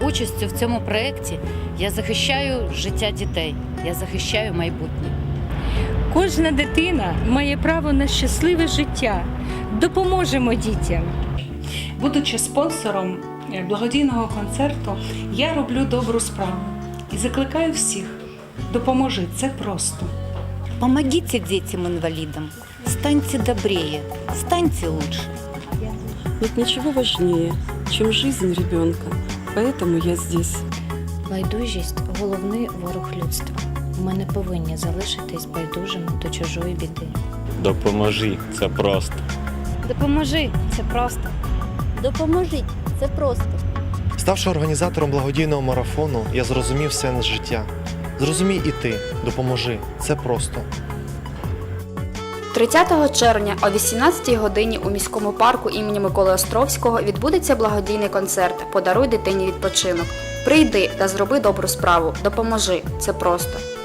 участю в цьому проєкті я захищаю життя дітей, я захищаю майбутнє. Кожна дитина має право на щасливе життя. Допоможемо дітям. Будучи спонсором е, благодійного концерту, я роблю добру справу і закликаю всіх. Допоможи, це просто. Помогите детям-инвалидам, станьте добрее, станьте лучше. Нет ничего важнее, чем жизнь ребенка. Поэтому я здесь. Байдужість головний ворог людства. Ми не повинні залишитись байдужими до чужої біди. Допоможи, це просто. Допоможи, це просто. Допоможіть, це просто. Ставши організатором благодійного марафону, я зрозумів сенс життя. Зрозумій і ти, допоможи. Це просто. 30 червня о 18 годині у міському парку імені Миколи Островського відбудеться благодійний концерт Подаруй дитині відпочинок. Прийди та зроби добру справу. Допоможи. Це просто.